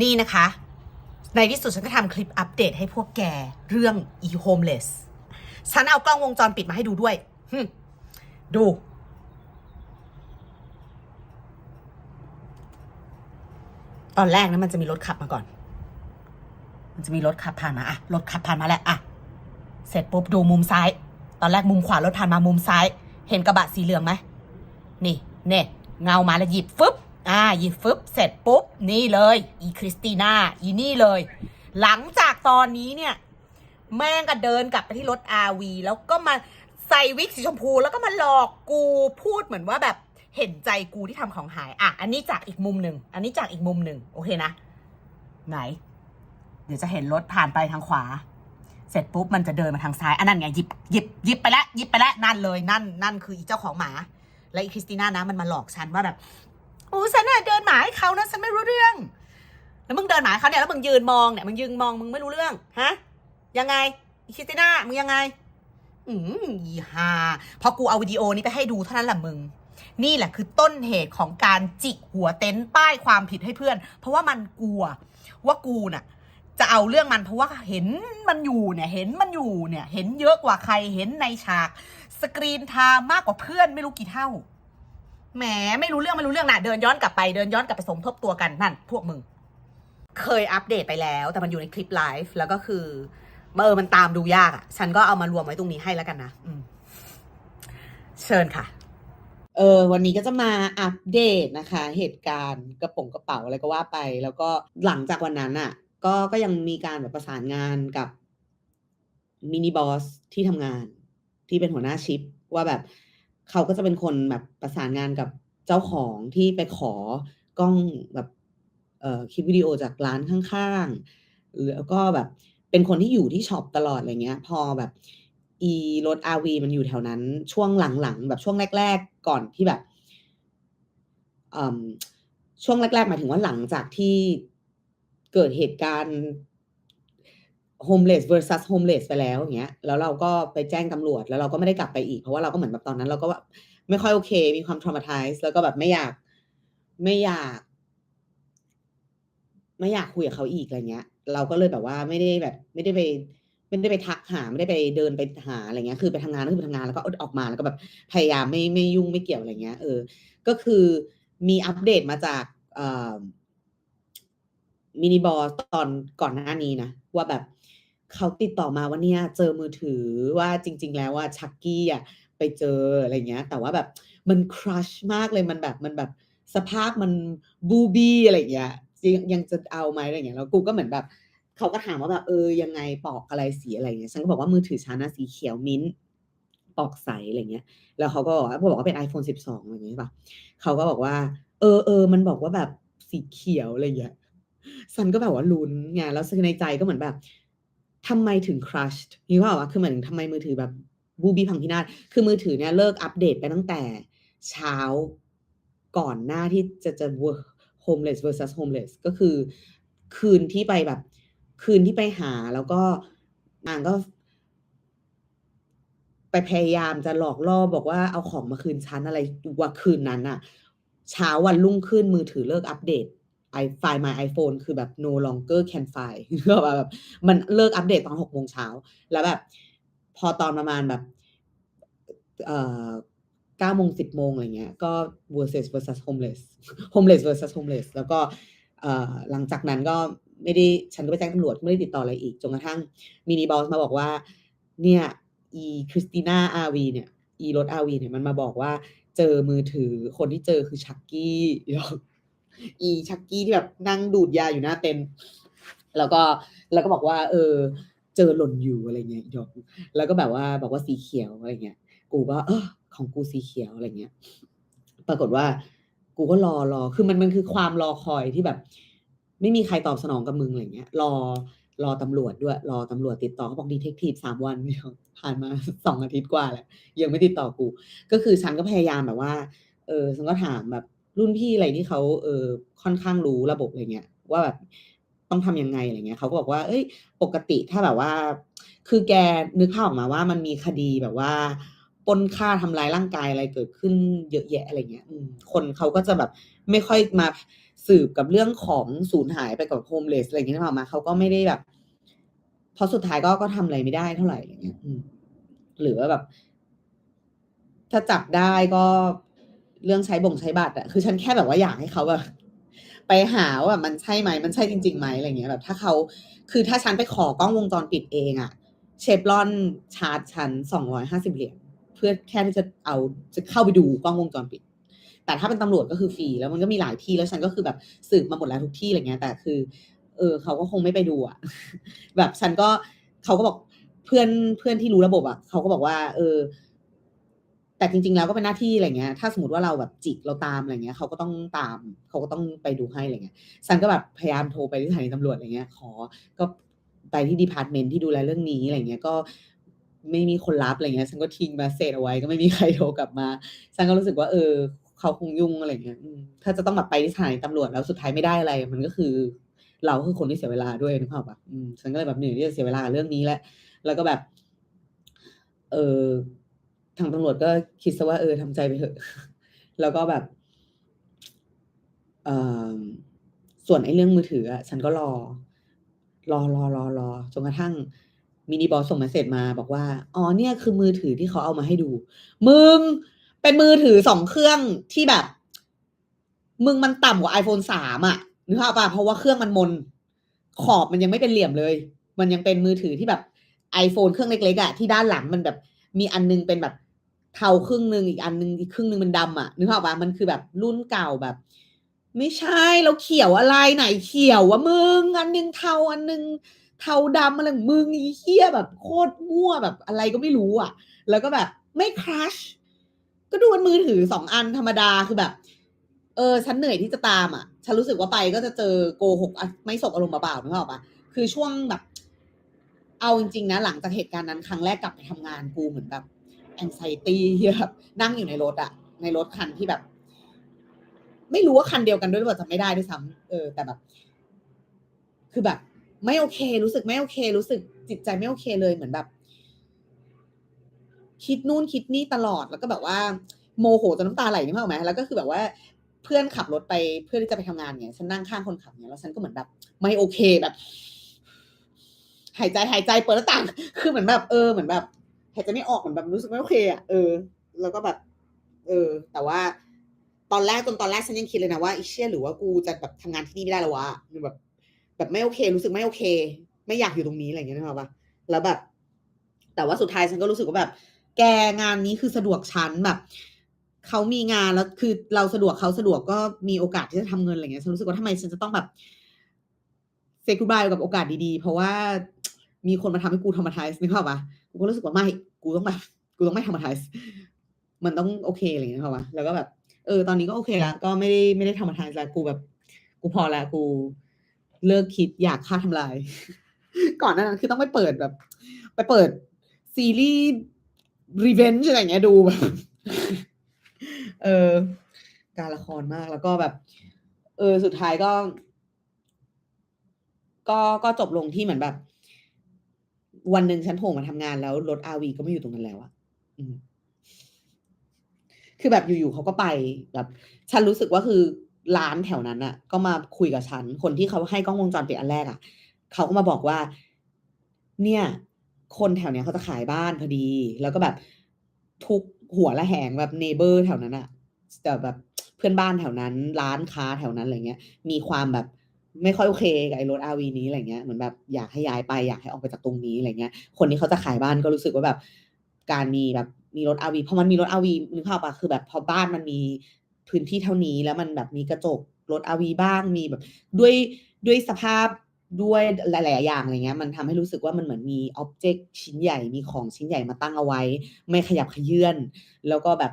นี่นะคะ ในที่สุดฉันก็ทำคลิปอัปเดตให้พวกแกเรื่อง e homeless ฉันเอากล้องวงจรปิดมาให้ดูด้วย ดู ตอนแรกนะมันจะมีรถขับมาก่อน มันจะมีรถขับผ่านมาอะรถขับผ่านมาแล้วอะเสร็จปุ๊บดูมุมซ้าย ตอนแรกมุมขวารถผ่านมามุมซ้าย เห็นกระบะสีเหลืองไหม นี่เน่เงามาแล้วหยิบฟึบ อ่าหยิบฟึบเสร็จปุ๊บ นี่เลย อีคริสติน่าอีนี่เลย หลังจากตอนนี้เนี่ย แม่งก็เดินกลับไปที่รถอาวีแล้วก็มาใส่วิกสีชมพู แล้วก็มาหลอกกูพูดเหมือนว่าแบบเห็นใจกูที่ทำของหาย อะ อันนี้จากอีกมุมหนึ่ง อันนี้จากอีกมุมหนึ่ง โอเคนะ ไหน เดี๋ยวจะเห็นรถผ่านไปทางขวา เสร็จปุ๊บมันจะเดินมาทางซ้าย อันนั้นไงหยิบหยิบหยิบไปแล้วหยิบไปแล้วนั่นเลย นั่น นั่นคืออีเจ้าของหมา และอีคริสติน่านะมันมาหลอกฉันว่าแบบ อ้ฉันน่ะเดินหมาให้เขานะฉันไม่รู้เรื่อง แล้วมึงเดินหมาเขาเนี่ยแล้วมึงยืนมองเนี่ยมึงยืนมองมึงไม่รู้เรื่องฮะยังไงคิสติน่ามึงยังไง อืมอีฮาพอกูเอาวิดีโอนี้ไปให้ดูเท่านั้นแหละมึง นี่แหละคือต้นเหตุของการจิกหัวเต็นท์ป้ายความผิดให้เพื่อน เพราะว่ามันกลัวว่ากูน่ะ จะเอาเรื่องมันเพราะว่าเห็นมันอยู่เนี่ย เห็นมันอยู่เนี่ย เห็นเยอะกว่าใครเห็นในฉาก สกรีนไทม์มากกว่าเพื่อนไม่รู้กี่เท่า แหมไม่รู้เรื่องไม่รู้เรื่องนะเดินย้อนกลับไปเดินย้อนกลับไปสมทบตัวกันนั่น พวกมึง เคยอัปเดตไปแล้ว แต่มันอยู่ในคลิปไลฟ์แล้วก็คือเออมันตามดูยากอะ่ะ ฉันก็เอามารวมไว้ตรงนี้ให้แล้วกันนะอืมเชิญค่ะ เออวันนี้ก็จะมาอัปเดตนะคะ เหตุการณ์กระป๋องกระเป๋าอะไรก็ว่าไป แล้วก็หลังจากวันนั้นอะ ก็ก็ยังมีการแบบประสานงานกับมินิบอสที่ทำงาน ที่เป็นหัวหน้าชิปว่าแบบ เขาก็จะเป็นคนแบบประสานงานกับเจ้าของที่ไปขอกล้องแบบเอ่อคลิปวิดีโอจากร้านข้างๆแล้วก็แบบเป็นคนที่อยู่ที่ช็อปตลอดอะไรเงี้ย พอแบบ อีรถ RV มันอยู่แถวนั้น ช่วงหลังๆ แบบช่วงแรก ๆ ก่อนที่แบบอ่ช่วงแรกๆหมายถึงว่าหลังจากที่เกิดเหตุการณ์ homeless versus homeless ไปแล้วอย่างเงี้ยแล้วเราก็ไปแจ้งตำรวจแล้วเราก็ไม่ได้กลับไปอีก เพราะว่าเราก็เหมือนแบบตอนนั้น เราก็แบบไม่ค่อยโอเค มีความ traumatize แล้วก็แบบไม่อยากไม่อยาก ไม่อยากคุยกับเขาอีกอะไรเงี้ย เราก็เลยแบบว่าไม่ได้แบบ ไม่ได้ไป ไม่ได้ไปทักหาไม่ได้ไปเดินไปหาอะไรเงี้ย คือไปทำงานก็คือไปทำงานแล้วก็ออกมาแล้วก็แบบพยายามไม่ไม่ยุ่งไม่เกี่ยวอะไรเงี้ยเออ ก็คือมีอัปเดตมาจากมินิบอสตอนก่อนหน้านี้นะว่าแบบ เขาติดต่อมาว่าเนี่ยเจอมือถือว่าจริง ๆ แล้วว่าชักกี้อะไปเจออะไรเงี้ย แต่ว่าแบบมันครัชมากเลยมันแบบมันแบบสภาพมันบูบี้อะไรเงี้ยยังยังจะเอาไหมอะไรเงี้ยแล้วกูก็เหมือนแบบเขาก็ถามว่าแบบเออยังไงปอกอะไรสีอะไรเงี้ยฉันก็บอกว่ามือถือฉันนะสีเขียวมิ้นท์ปอกใสอะไรเงี้ย แล้วเขาก็บอกว่าบอกว่าเป็น iPhone 12อะไรเงี้ยใช่ะเขาก็บอกว่า เออเออมันบอกว่าแบบสีเขียวอะไรเงี้ยฉันก็แบบว่าลุ้นไงแล้วในใจก็เหมือนแบบ ทำไมถึง crushed นี่ว่าว่าคือเหมือนทำไมมือถือแบบบูบี้พังพินาศคือมือถือเนี่ยเลิกอัปเดตไปตั้งแต่เช้าก่อนหน้าที่จะจะ work homeless versus homeless ก็คือคืนที่ไปแบบ คืนที่ไปหาแล้วก็นางก็ไปพยายามจะหลอกล่อบอกว่าเอาของมาคืนฉันอะไรว่าคืนนั้นน่ะเช้าวันรุ่งขึ้นมือถือเลิกอัปเดต ไอไฟล์ my iPhone คือแบบ no longer can find ก็แบบมันเลิกอัปเดตตอนหกโมงเช้า แล้วแบบ พอตอนประมาณแบบเอ่อเก้าโมงสิบโมงอะไรเงี้ย ก็ versus versus homeless homeless versus homeless แล้วก็เอ่อหลังจากนั้นก็ไม่ได้ฉันก็ไปแจ้งตำรวจไม่ได้ติดต่ออะไรอีกจนกระทั่งมินิบอสมาบอกว่า เนี่ยอีคริสติน่าอาวีเนี่ย อีรถอาวีเนี่ยมันมาบอกว่าเจอมือถือคนที่เจอคือชักกี้ อีชักกี้ที่แบบนั่งดูดยาอยู่หน้าเต็นท์แล้วก็แล้วก็บอกว่า เออ เจอหล่นอยู่อะไรเงี้ยดอกแล้วก็แบบว่าบอกว่าสีเขียวอะไรเงี้ยกูก็เออของกูสีเขียวอะไรเงี้ย ปรากฏว่า กูก็รอรอคือมันมันคือความรอคอยที่แบบ ไม่มีใครตอบสนองกับมึงอะไรเงี้ย รอรอตำรวจด้วย รอตำรวจติดต่อเขาบอกดีเทคทีฟสามวันเดียผ่านมาสองอาทิตย์กว่าแล้วยังไม่ติดต่อกู ก็คือฉันก็พยายามแบบว่า เออฉันก็ถามแบบ รุ่นพี่อะไรที่เขาเออค่อนข้างรู้ระบบอะไรเงี้ยว่าแบบต้องทำยังไงอะไรเงี้ยเขาก็บอกว่า เอ้ย ปกติถ้าแบบว่า คือแกนึกภาพออกมาว่ามันมีคดีแบบว่าปนฆ่าทำร้ายร่างกายอะไรเกิดขึ้นเยอะแยะอะไรเงี้ยคนเขาก็จะแบบไม่ค่อยมาสืบกับเรื่องของสูญหายไปกับโฮมเลสอะไรเงี้ยนึกออกมาเขาก็ไม่ได้แบบพราะสุดท้ายก็ก็ทำอะไรไม่ได้เท่าไหร่อะไรเงี้ยหรือว่าแบบ ถ้าจับได้ก็ เรื่องใช้บ่งใช้บัตรอะคือฉันแค่แบบว่าอยากให้เขาแบบไปหาว่ามันใช่ไหมมันใช่จริงๆไหมอะไรเงี้ยแบบถ้าเขาคือถ้าฉันไปขอกล้องวงจรปิดเองอะเชฟรอนชาร์จฉันสองร้อยห้าสิบเหรียญเพื่อแค่ที่จะเอาจะเข้าไปดูกล้องวงจรปิด แต่ถ้าเป็นตำรวจก็คือฟรีแล้วมันก็มีหลายที่แล้วฉันก็คือแบบสืบมาหมดแล้วทุกที่อะไรเงี้ย แต่คือ เออเขาก็คงไม่ไปดูอะแบบฉันก็เขาก็บอกเพื่อนเพื่อนที่รู้ระบบอะเขาก็บอกว่า เออ แต่จริงๆแล้วก็เป็นหน้าที่อะไรเงี้ย ถ้าสมมติว่าเราแบบจิกเราตามอะไรเงี้ยเขาก็ต้องตามเขาก็ต้องไปดูให้อะไรเงี้ยฉันก็แบบพยายามโทรไปที่สถานีตำรวจอะไรเงี้ย ขอก็ไปที่ดีพาร์ตเมนที่ดูแลเรื่องนี้อะไรเงี้ยก็ไม่มีคนรับอะไรเงี้ยฉันก็ทิ้งมาเสร็จเอาไว้ก็ไม่มีใครโทรกลับมาฉันก็รู้สึกว่า เออเขาคงยุ่งอะไรเงี้ยถ้าจะต้องแบบไปที่สถานีตำรวจแล้วสุดท้ายไม่ได้อะไร มันก็คือ เราคือคนที่เสียเวลาด้วยนึกภาพปะอืมฉันก็เลยแบบหนื่อยที่จะเสียเวลาเรื่องนี้แหละแล้วก็แบบ เออ ทางตำรวจก็คิดซะว่าเออทำใจไปเถอะ แล้วก็แบบส่วนไอ้เรื่องมือถืออะฉันก็รอ รอรอรอรอจนกระทั่งมินิบอสส่งมาเสร็จมาบอกว่า อ๋อเนี่ยคือมือถือที่เขาเอามาให้ดู มึง เป็นมือถือสองเครื่องที่แบบ มึงมันต่ำกว่า iPhone สามอะนึกภาพป่ะเพราะว่าเครื่องมันมน ขอบมันยังไม่เป็นเหลี่ยมเลย มันยังเป็นมือถือที่แบบ iPhone เครื่องเล็กๆอะที่ด้านหลังมันแบบมีอันนึงเป็นแบบ เทาครึ่งหนึ่งอีกอันหนึ่งอีกครึ่งหนึ่งมันดำอะนึกภาพป่ะมันคือแบบรุ่นเก่าแบบ ไม่ใช่แล้วเขียวอะไรไหนเขียววะมึงอันนึงเทาอันนึงเทาดำอะไรของมึงอีเหี้ยแบบโคตรมั่วแบบอะไรก็ไม่รู้อะ แล้วก็แบบไม่ครัชก็ดูมันมือถือสองอันธรรมดาคือแบบ เออฉันเหนื่อยที่จะตามอะ ฉันรู้สึกว่าไปก็จะเจอโกหกไม่สบอารมณ์เปล่าๆนึกออกปะคือช่วงแบบ เอาจริงๆนะหลังจากเหตุการณ์นั้นครั้งแรกกลับไปทำงานกูเหมือนแบบ อนไซตี้แบบนั่งอยู่ในรถอะในรถคันที่แบบ ไม่รู้ว่าคันเดียวกันด้วยหรือเปล่าจำไม่ได้ด้วยซ้ำเออ แต่แบบ คือแบบ ไม่โอเค รู้สึกไม่โอเค รู้สึกจิตใจไม่โอเคเลยเหมือนแบบ คิดนู่นคิดนี่ตลอดแล้วก็แบบว่า โมโหจนน้ำตาไหลนี่มาไหมแล้วก็คือแบบว่าเพื่อนขับรถไปเพื่อที่จะไปทำงานเนี่ยฉันนั่งข้างคนขับเนี่ยแล้วฉันก็เหมือนแบบ ไม่โอเคแบบ หายใจหายใจเปิดหน้าต่าง คือเหมือนแบบ เออเหมือนแบบ หายใจไม่ออกเหมือนแบบรู้สึกไม่โอเคอะเออ แล้วก็แบบ เออ แต่ว่า ตอนแรกจนตอนแรกฉันยังคิดเลยนะว่าอีเชี่ยหรือว่ากูจะแบบทำงานที่นี่ไม่ได้แล้ววะหรือแบบ แบบไม่โอเค รู้สึกไม่โอเค ไม่อยากอยู่ตรงนี้อะไรอย่างเงี้ยนึกออกปะแล้วแบบ แต่ว่าสุดท้ายฉันก็รู้สึกว่าแบบ แกงานนี้คือสะดวกฉันแบบเขามีงานแล้วคือเราสะดวกเขาสะดวกก็มีโอกาสที่จะทำเงินอะไรเงี้ยฉันรู้สึกว่าทำไมฉันจะต้องแบบเซกูบายกับโอกาสดีๆ เพราะว่ามีคนมาทำให้กูทำมาทายนึกภาพปะ กูก็รู้สึกว่าไม่กูต้องแบบกูต้องไม่ทำมาทามันต้องโอเคอะไรเงี้ยนึกภาพปะแล้วก็แบบเออตอนนี้ก็โอเคแล้วก็ไม่ได้ไม่ได้ทำมาทายแล้วกูแบบ กูพอแล้วกู เลิกคิดอยากฆ่าทำลาย ก่อนหนานั้นคือต้องไปเปิดแบบ ไปเปิดซีรีส์รีเวนจ์อะไรเงี้ยดูแบบเออการละครมากแล้วก็แบบ เออสุดท้ายก็ ก็ก็จบลงที่เหมือนแบบ วันหนึ่งฉันโผล่มาทำงานแล้วรถอาวีก็ไม่อยู่ตรงนั้นแล้วอะคือแบบอยู่ๆเขาก็ไปแบบ ฉันรู้สึกว่าคือร้านแถวนั้นอะก็มาคุยกับฉัน คนที่เขาให้กล้องวงจรปิดอันแรกอะเขาก็มาบอกว่า เนี่ย คนแถวเนี้ยเขาจะขายบ้านพอดี แล้วก็แบบทุกหัวละแหงแบบเนเบอร์แถวนั้นอะแต่แบบเพื่อนบ้านแถวนั้น ร้านค้าแถวนั้นอะไรเงี้ย มีความแบบ ไม่ค่อยโอเคกับไอ้รถอาวีนี้อะไรเงี้ยเหมือนแบบอยากให้ย้ายไปอยากให้ออกไปจากตรงนี้อะไรเงี้ย คนที่เขาจะขายบ้านก็รู้สึกว่าแบบ การมีแบบมีรถอาวีพอมันมีรถอาวีนึกภาพปะคือแบบพอบ้านมันมีพื้นที่เท่านี้แล้วมันแบบมีกระจกรถอาวีบ้างมีแบบ ด้วยด้วยสภาพด้วยหลาย ๆ อย่างอะไรเงี้ย มันทำให้รู้สึกว่ามันเหมือนมีอ็อบเจกต์ชิ้นใหญ่มีของชิ้นใหญ่มาตั้งเอาไว้ ไม่ขยับขยื่นแล้วก็แบบ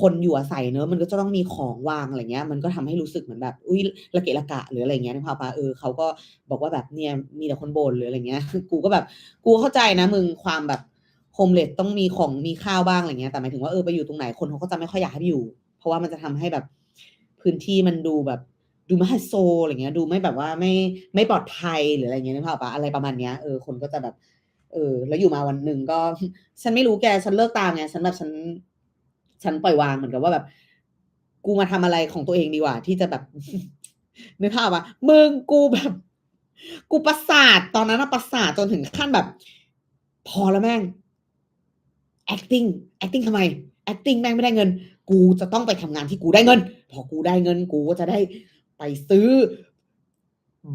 คนอยู่อาศัยเนอะมันก็จะต้องมีของวางอะไรเงี้ย มันก็ทำให้รู้สึกเหมือนแบบ อุ้ยระเกะระกะหรืออะไรเงี้ยนึกภาพปะเออเขาก็บอกว่าแบบเนี่ยมีแต่คนบ่นหรืออะไรเงี้ยกูก็แบบกูเข้าใจนะมึงความแบบโฮมเลสต้องมีของมีข้าวบ้างอะไรเงี้ยแต่หมายถึงว่าเออไปอยู่ตรงไหนคนเขาก็จะไม่ค่อยอยากให้ไปอยู่ เพราะว่ามันจะทำให้แบบพื้นที่มันดูแบบดูไม่ไฮโซอะไรเงี้ย ดูไม่แบบว่าไม่ไม่ปลอดภัยหรืออะไรเงี้ยนึกภาพปะอะไรประมาณเนี้ยเออคนก็จะแบบเออ แล้วอยู่มาวันหนึ่งก็ ฉันไม่รู้แกฉันเลิกตามไงฉันแบบฉัน ฉันปล่อยวางเหมือนกับว่าแบบ กูมาทำอะไรของตัวเองดีกว่า ที่จะแบบนึกภาพว่ามึงกูแบบ กูประสาทตอนนั้นนะประสาทจนถึงขั้นแบบ พอแล้วแม่ง acting acting ทำไม acting แม่งไม่ได้เงิน กูจะต้องไปทำงานที่กูได้เงิน พอกูได้เงิน กูก็จะได้ไปซื้อ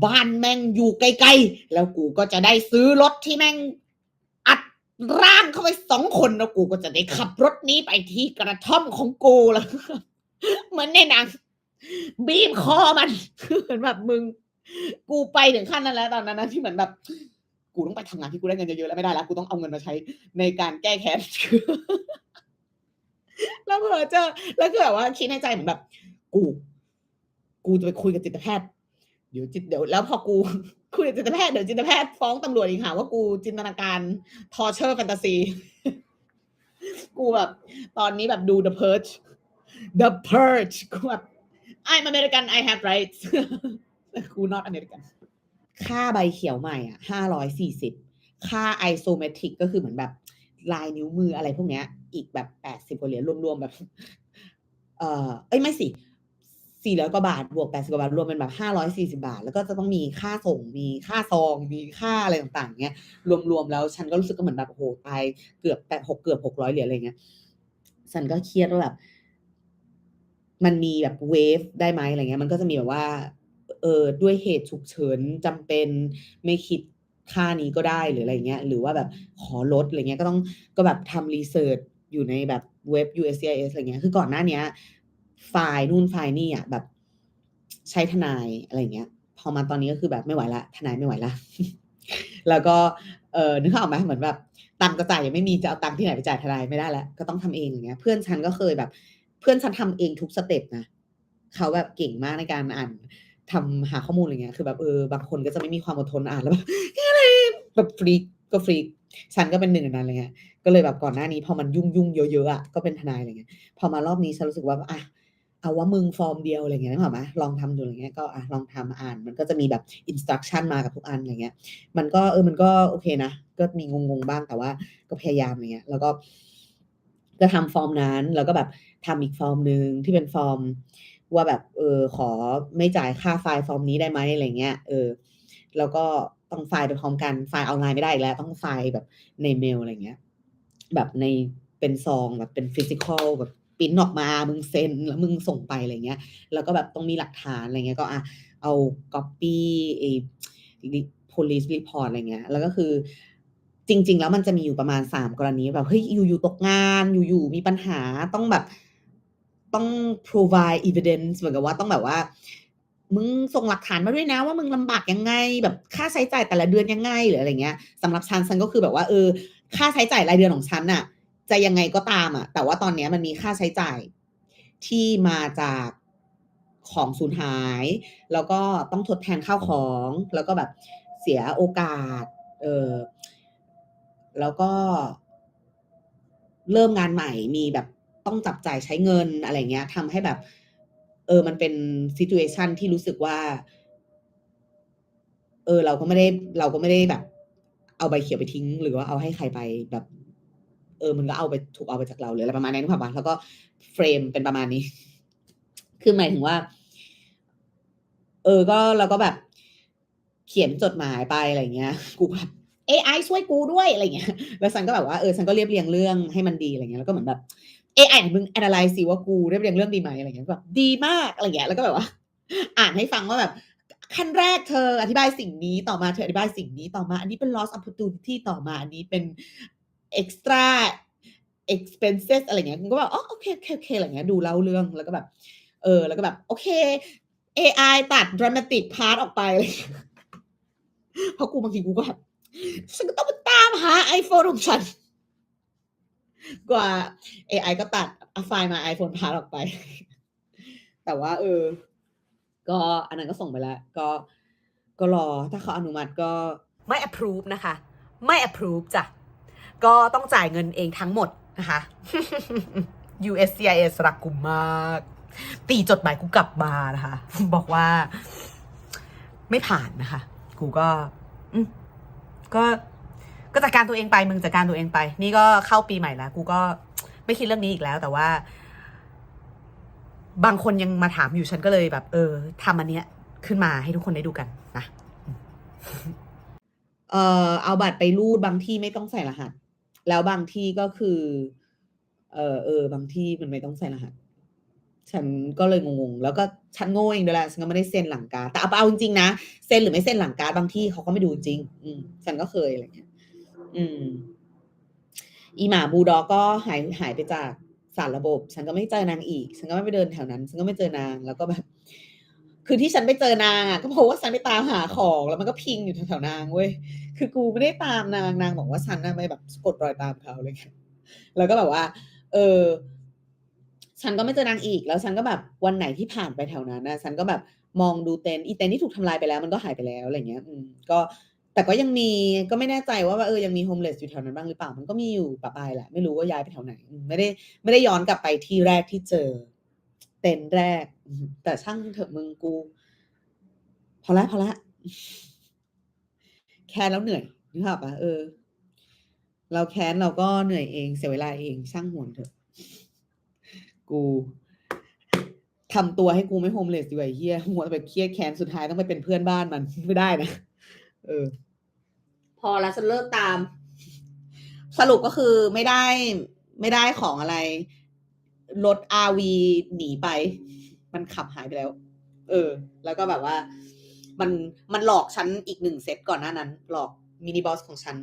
บ้านแม่งอยู่ไกลๆ แล้วกูก็จะได้ซื้อรถที่แม่ง ร่างเข้าไปสองคนแล้วกูก็จะได้ขับรถนี้ไปที่กระท่อมของกูแล้วเหมือนในหนังบีบคอมันเหมือนแบบมึง กูไปถึงขั้นนั้นแล้วตอนนั้นนะที่เหมือนแบบกูต้องไปทำงานที่กูได้เงินเยอะๆแล้วไม่ได้แล้วกูต้องเอาเงินมาใช้ในการแก้แค้นแล้วเผื่อเจอแล้วคือแบบว่าคิดในใจเหมือนแบบ กู กูจะไปคุยกับจิตแพทย์เดี๋ยวจิตเดี๋ยวแล้วพอกู คุยกับจิตแพทย์เดี๋ยวจิตแพทย์ฟ้องตำรวจอีกหาว่ากูจินตนาการทอเชอร์แฟนตาซี กูแบบ ตอนนี้แบบดู The Purge The Purge กูแบบ I'm American I have rights กู not American ค่าใบเขียวใหม่อะห้าร้อยสี่สิบค่า isometric ก็คือเหมือนแบบ ลายนิ้วมืออะไรพวกเนี้ย อีกแบบแปดสิบกว่าเหรียญรวมๆแบบ เออเอ้ยไม่สิ สี่ร้อยกว่าบาท บวกแปดสิบกว่าบาท รวมเป็นแบบห้าร้อยสี่สิบาท แล้วก็จะต้องมีค่าส่ง มีค่าซอง มีค่าอะไรต่างๆเงี้ย รวมๆแล้วฉันก็รู้สึกก็เหมือนแบบโอ้โหตายเกือบแปดหกเกือบหกร้อยเหรียญอะไรเงี้ย ฉันก็เครียดว่าแบบ มันมีแบบเวฟได้ไหมอะไรเงี้ย มันก็จะมีแบบว่า เออด้วยเหตุฉุกเฉินจำเป็นไม่คิดค่านี้ก็ได้หรืออะไรเงี้ย หรือว่าแบบขอลดอะไรเงี้ย ก็ต้องก็แบบทำรีเสิร์ชอยู่ในแบบเว็บ USCIS อะไรเงี้ย คือก่อนหน้านี้ ไฟล์นู่นไฟล์นี่อะแบบ ใช้ทนายอะไรเงี้ย พอมาตอนนี้ก็คือแบบไม่ไหวละ ทนายไม่ไหวละ แล้วก็เออนึกออกไหมเหมือนแบบตังค์จะจ่ายยังไม่มีจะเอาตังค์ที่ไหนไปจ่ายทนายไม่ได้แล้วก็ต้องทำเองอย่างเงี้ย เพื่อนฉันก็เคยแบบ เพื่อนฉันทำเองทุกสเต็ปนะเขาแบบเก่งมากในการอ่านทำหาข้อมูลอะไรเงี้ย คือแบบเออบางคนก็จะไม่มีความอดทนอ่านแล้วแบบอะไรแบบฟรีก็ฟรีฉันก็เป็นหนึ่งในนั้นอะไรเงี้ย ก็เลยแบบก่อนหน้านี้พอมันยุ่งยุ่งเยอะๆอะก็เป็นทนายอะไรเงี้ย พอมารอบนี้ฉันรู้สึกว่าอะ เอาว่ามึงฟอร์มเดียวอะไรเงี้ยนึกออกไหมลองทำดูอะไรเงี้ยก็อะลองทำอ่าน มันก็จะมีแบบอินสต u c ชั่นมากับทุกอันอะไรเงี้ย มันก็เออมันก็โอเคนะก็มีงงๆบ้างแต่ว่าก็พยายามอะไรเงี้ย แล้วก็ ก็ทำฟอร์มนั้น แล้วก็แบบทำอีกฟอร์มหนึ่งที่เป็นฟอร์ม ว่าแบบ เออ ขอไม่จ่ายค่าไฟล์ฟอร์มนี้ได้ไหมอะไรเงี้ยเออ แล้วก็ต้องไฟล์ไปพร้อมกันไฟล์ออนไลน์ไม่ได้อีกแล้ว ต้องไฟล์แบบในเมลอะไรเงี้ย แบบในเป็นซองแบบเป็นฟิสิกอลแบบ ปิ้นออกมา มึงเซ็นแล้วมึงส่งไปอะไรเงี้ย แล้วก็แบบต้องมีหลักฐานอะไรเงี้ย ก็อะเอา copy ไอ้ police report อะไรเงี้ย แล้วก็คือจริง ๆ แล้วมันจะมีอยู่ประมาณสามกรณีแบบเฮ้ยอยู่ๆตกงานอยู่ๆมีปัญหาต้องแบบต้อง provide evidence เหมือนกับว่าต้องแบบว่า มึงส่งหลักฐานมาด้วยนะ ว่ามึงลำบากยังไง แบบค่าใช้จ่ายแต่ละเดือนยังไงหรืออะไรเงี้ยสำหรับฉันฉันก็คือแบบว่าเออ ค่าใช้จ่ายรายเดือนของฉันน่ะ จะยังไงก็ตามอะแต่ว่าตอนนี้มันมีค่าใช้จ่ายที่มาจากของสูญหาย แล้วก็ต้องทดแทนข้าวของ แล้วก็แบบเสียโอกาส เออแล้วก็เริ่มงานใหม่มีแบบต้องจับจ่ายใช้เงินอะไรเงี้ยทำให้แบบ เออ มันเป็นซิ t u เ t ชันที่รู้สึกว่า เออ เราก็ไม่ได้ เราก็ไม่ได้แบบ เอาใบเขียวไปทิ้ง หรือว่าเอาให้ใครไปแบบ เออมันก็เอาไปถูกเอาไปจากเราหรืออะไรประมาณนั้นนึกภาพปะแล้วก็เฟรมเป็นประมาณนี้ คือหมายถึงว่า เออก็เราก็แบบ เขียนจดหมายไปอะไรเงี้ย กูแบบ AI ช่วยกูด้วยอะไรเงี้ย แล้วฉันก็แบบว่าเออฉันก็เรียบเรียงเรื่องให้มันดีอะไรเงี้ย แล้วก็เหมือนแบบ AI มึง analyze สิว่ากูเรียบเรียงเรื่องดีไหมอะไรเงี้ยแบบดีมากอะไรเงี้ย แล้วก็แบบว่า อ่านให้ฟังว่าแบบขั้นแรกเธออธิบายสิ่งนี้ต่อมาเธออธิบายสิ่งนี้ต่อมา อันนี้เป็น loss opportunity ต่อมา อันนี้เป็น extra expenses อะไรเงี้ยกูก็แบบอ๋อโอเคโอเคโอเคอะไรเงี้ยดูเล่าเรื่องแล้วก็แบบ เออ แล้วก็แบบ โอเค AI ตัด dramatic part ออกไปเงี้ยเพราะกูบางทีกูก็แบบฉันก็ต้องไปตามหา iPhone ของฉัน กว่า AI ก็ตัดไฟล์มา iPhone พาร์ออกไป แต่ว่า เออ ก็อันนั้นก็ส่งไปแล้ว ก็ก็รอถ้าเขาอนุมัติก็ไม่ approve นะคะ ไม่ approve จ้ะ ก็ต้องจ่ายเงินเองทั้งหมดนะคะ USCIS รักกูมาก ตีจดหมายกูกลับมานะคะ บอกว่า ไม่ผ่านนะคะ กูก็ก็ก็จัดการตัวเองไปมึงจัดการตัวเองไป นี่ก็เข้าปีใหม่แล้ว กูก็ไม่คิดเรื่องนี้อีกแล้ว แต่ว่า บางคนยังมาถามอยู่ฉันก็เลยแบบ เออทำอันเนี้ย ขึ้นมาให้ทุกคนได้ดูกันนะเออเอาบัตรไปรูดบางที่ไม่ต้องใส่รหัส แล้วบางที่ก็คือ เออเออบางที่มันไม่ต้องใส่รหัส ฉันก็เลยงงๆ แล้วก็ฉันโง่เองด้วยแหละฉันก็ไม่ได้เซ็นหลังการ แต่เอาเอาจริงๆนะเซ็นหรือไม่เซ็นหลังการบางที่เขาก็ไม่ดูจริง อืมฉันก็เคยอะไรเงี้ย อืม อีหมาบูดอกก็หายหายไปจากสารระบบ ฉันก็ไม่เจอนางอีก ฉันก็ไม่ไปเดินแถวนั้น ฉันก็ไม่เจอนาง แล้วก็แบบ คือที่ฉันไปเจอนางอะก็เพราะว่าฉันไปตามหาของแล้วมันก็พิงอยู่แถวๆนางเว้ยคือกูไม่ได้ตามนางนางบอกว่าฉันน่ะไปแบบกดรอยตามเขาเลยแล้วก็แบบว่า เออฉันก็ไม่เจอนางอีกแล้วฉันก็แบบวันไหนที่ผ่านไปแถวนั้นนะฉันก็แบบมองดูเต็นท์อีเต็นท์ที่ถูกทำลายไปแล้ว มันก็หายไปแล้วอะไรเงี้ย อืมก็แต่ก็ยังมีก็ไม่แน่ใจว่าเออยังมีโฮมเลสอยู่แถวนั้นบ้างหรือเปล่ามันก็มีอยู่ปะปายแหละ ไม่รู้ว่าย้ายไปแถวไหน ไม่ได้ไม่ได้ย้อนกลับไปที่แรกที่เจอ ต็นท์แรกอืมแต่ช่างเถอะมึงกู พอละพอละแค้นแล้วเหนื่อยนึกภาพปะเออ เราแค้นเราก็เหนื่อยเองเสียเวลาเองช่างห่วงเถอะ กูทำตัวให้กูไม่โฮมเลสดีกว่าไอ้เฮียหัวไปเครียดแค้นสุดท้ายต้องไปเป็นเพื่อนบ้านมันไม่ได้นะเออ พอแล้วฉันเลิกตาม สรุปก็คือไม่ได้ไม่ได้ของอะไร รถอาวีหนีไป มันขับหายไปแล้ว เออ แล้วก็แบบว่า มันมันหลอกฉันอีกหนึ่งเซตก่อนหน้านั้น หลอกมินิบอสของฉัน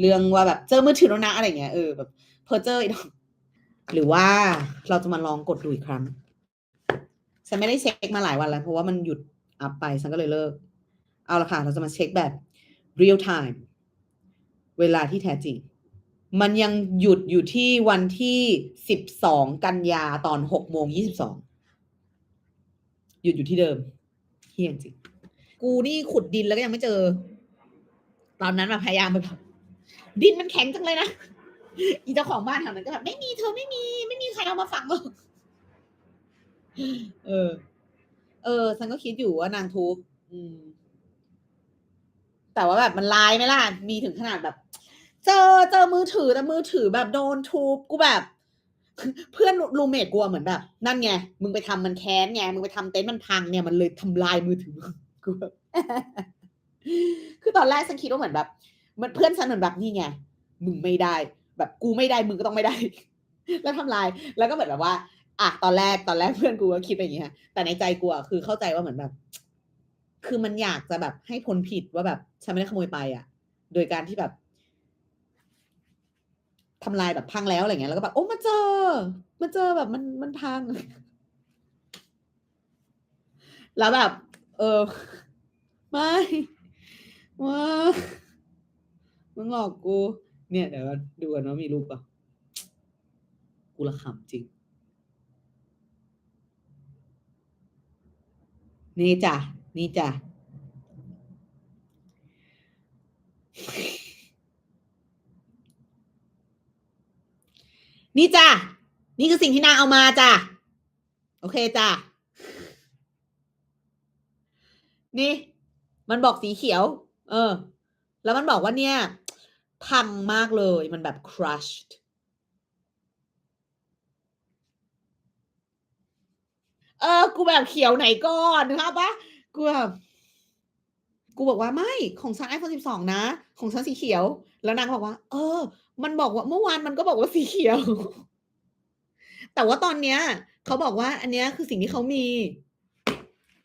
เรื่องว่าแบบเจอมือถือแล้วนะอะไรเงี้ยเออแบบเพอเจออีกหรือว่าเราจะมาลองกดดูอีกครั้ง ฉันไม่ได้เช็คมาหลายวันแล้ว เพราะว่ามันหยุดอัพไปฉันก็เลยเลิก เอาละค่ะ เราจะมาเช็คแบบ real time เวลาที่แท้จริง มันยังหยุดอยู่ที่วันที่12กันยาตอน6โมง22หยุดอยู่ที่เดิมเฮียจริงกูนี่ขุดดินแล้วก็ยังไม่เจอ ตอนนั้นแบบพยายามไปแบบดินมันแข็งจังเลยนะอีเจ้าของบ้านแถวนั้นก็แบบไม่มีเธอไม่มี ไม่มีใครเอามาฝังหรอกเออ เออฉันก็คิดอยู่ว่านางทุบอืมแต่ว่าแบบมันลายไหมล่ะ มีถึงขนาดแบบ เจอเจอมือถือแต่มือถือแบบโดนทุบกูแบบ เพื่อนรูเมทกูอะเหมือนแบบนั่นไงมึงไปทำมันแค้นไงมึงไปทำเต็นท์มันพังเนี่ยมันเลยทำลายมือถือกูแบบคือตอนแรกฉันคิดว่าเหมือนแบบมันเพื่อนฉันเหมือนแบบนี่ไงมึงไม่ได้ แบบกูไม่ได้มึงก็ต้องไม่ได้ แล้วทำลายแล้วก็เหมือนแบบว่า อะตอนแรกตอนแรกเพื่อนกูก็คิดอย่างเงี้ยแต่ในใจกูอะคือเข้าใจว่าเหมือนแบบ คือมันอยากจะแบบให้พ้นผิดว่าแบบฉันไม่ได้ขโมยไปอะ โดยการที่แบบ ทำลายแบบพังแล้วอะไรเงี้ยแล้วก็แบบโอ้มาเจอ มาเจอแบบมันมันพัง แล้วแบบ เออ ไม่ว่ามึงหลอกกู เนี่ยเดี๋ยวดูกันว่ามีรูปป่ะกูละขำจริง นี่จ้ะ นี่จ้ะ นี่จ้ะนี่คือสิ่งที่นางเอามาจ้ะโอเคจ้ะนี่ มันบอกสีเขียว เออ แล้วมันบอกว่าเนี่ย พังมากเลยมันแบบ crushed เออ กูแบบเขียวไหนก่อนนึกภาพปะกูแบบกูบอกว่าไม่ของฉัน iPhone 12 นะ ของฉันสีเขียว แล้วนางบอกว่า เออ มันบอกว่าเมื่อวานมันก็บอกว่าสีเขียว แต่ว่าตอนเนี้ยเขาบอกว่า อันเนี้ยคือสิ่งที่เขามี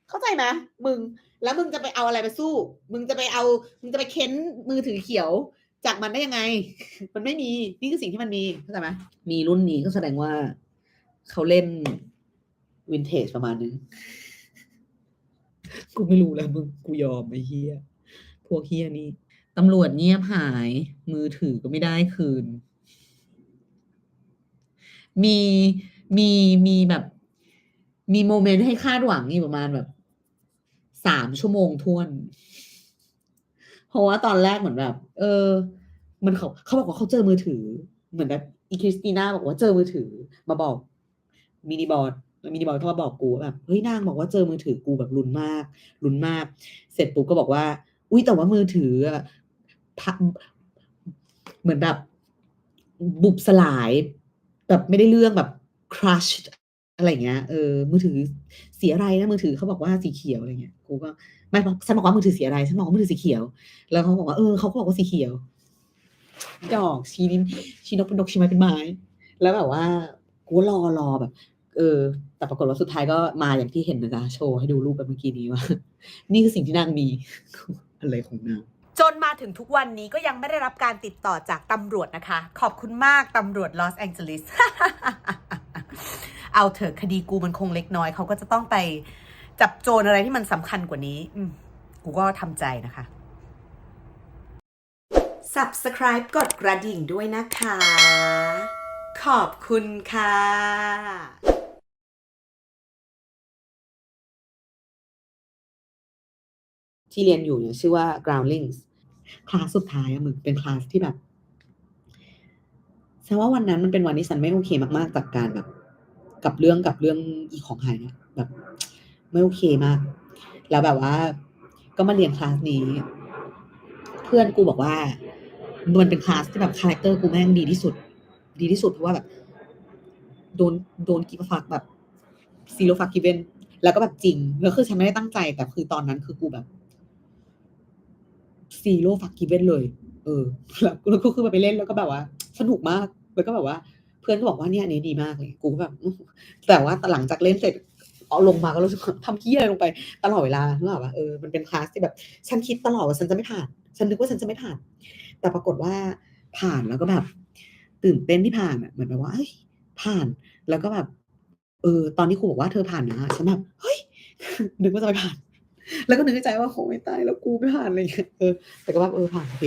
เข้าใจไหมมึง แล้วมึงจะไปเอาอะไรไปสู้ มึงจะไปเอา มึงจะไปเค้นมือถือเขียว จากมันได้ยังไง มันไม่มี นี่คือสิ่งที่มันมีเข้าใจไหมมีรุ่นนี้ก็แสดงว่าเขาเล่นวินเทจประมาณนึง กูไม่รู้แล้วมึง กูยอมไอ้เฮียพวกเฮียนี่ ตำรวจเงียบหาย มือถือก็ไม่ได้คืน มีมีมีแบบ มีโมเมนต์ให้คาดหวังนี่ประมาณแบบสามชั่วโมงทวน เพราะว่าตอนแรกเหมือนแบบ เออ มันเขาเขาบอกว่าเขาเจอมือถือ เหมือนแบบอีคริสติน่าบอกว่าเจอมือถือ มาบอกมินิบอร์ดมินิบอร์ดเขามาบอกกูแบบเฮ้ยนางบอกว่าเจอมือถือกูแบบลุ้นมากลุ้นมาก เสร็จปุ๊บก็บอกว่า อุ้ยแต่ว่ามือถือ เหมือนแบบบุบสลาย แบบไม่ได้เรื่องแบบ crush อะไรเงี้ยเออมือถือสีอะไรนะมือถือเขาบอกว่าสีเขียวอะไรเงี้ยกูก็ไม่บอกฉันบอกว่ามือถือสีอะไรฉันบอกว่ามือถือสีเขียว แล้วเขาบอกว่าเออเขาก็บอกว่าสีเขียวดอกชี้นิ้นชี้นกเป็นนกชี้ไม้เป็นไม้ แล้วแบบว่ากูรอรอแบบ เออ แต่ปรากฏว่าสุดท้ายก็มาอย่างที่เห็นนะจ๊ะโชว์ให้ดูรูปแบบเมื่อกี้นี้ว่า นี่คือสิ่งที่นางมีอะไรของนาง จนมาถึงทุกวันนี้ก็ยังไม่ได้รับการติดต่อจากตำรวจนะคะ ขอบคุณมากตำรวจลอสแองเจลิสเอาเถอะคดีกูมันคงเล็กน้อย เขาก็จะต้องไปจับโจรอะไรที่มันสำคัญกว่านี้อืมกูก็ทำใจนะคะ Subscribe กดกระดิ่งด้วยนะคะ ขอบคุณค่ะที่เรียนอยู่เนี่ยชื่อว่า groundlings คลาสสุดท้ายอะมึงเป็นคลาสที่แบบฉันว่าวันนั้นมันเป็นวันที่ฉันไม่โอเคมากๆจากการแบบ กับเรื่องกับเรื่องอีของหายเนี่ยแบบ ไม่โอเคมาก แล้วแบบว่า ก็มาเรียนคลาสนี้ เพื่อนกูบอกว่ามันเป็นคลาสที่แบบคาแรคเตอร์กูแม่งดีที่สุด ดีที่สุดเพราะว่าแบบ โดนโดนกิฟฟักแบบซีโรฟักกิเวนแล้วก็แบบจริงแล้วคือฉันไม่ได้ตั้งใจแต่คือตอนนั้นคือกูแบบ ซีโร่ฟักกิเวนเลย เออแล้วก็คือมาไปเล่นแล้วก็แบบว่า สนุกมากแล้วก็แบบว่า เพื่อนก็บอกว่าเนี่ยนี้ดีมากเลยกูก็แบบแต่ว่าหลังจากเล่นเสร็จเอาลงมาก็รู้สึกทำขี้อะไรลงไปตลอดเวลานึกออกปะเออมันเป็นคลาสที่แบบฉันคิดตลอดว่าฉันจะไม่ผ่าน ฉันนึกว่าฉันจะไม่ผ่าน แต่ปรากฏว่าผ่านแล้วก็แบบ ตื่นเต้นที่ผ่านอะเหมือนแบบว่าเฮ้ยผ่านแล้วก็แบบเออตอนที่ครูบอกว่าเธอผ่านนะฉันแบบเฮ้ยนึกว่าจะไม่ผ่าน แล้วก็นึกในใจว่าโหไม่ตายแล้วกูไม่ผ่านอะไรอย่างเลยเออแต่ก็แบบเออผ่านโอเค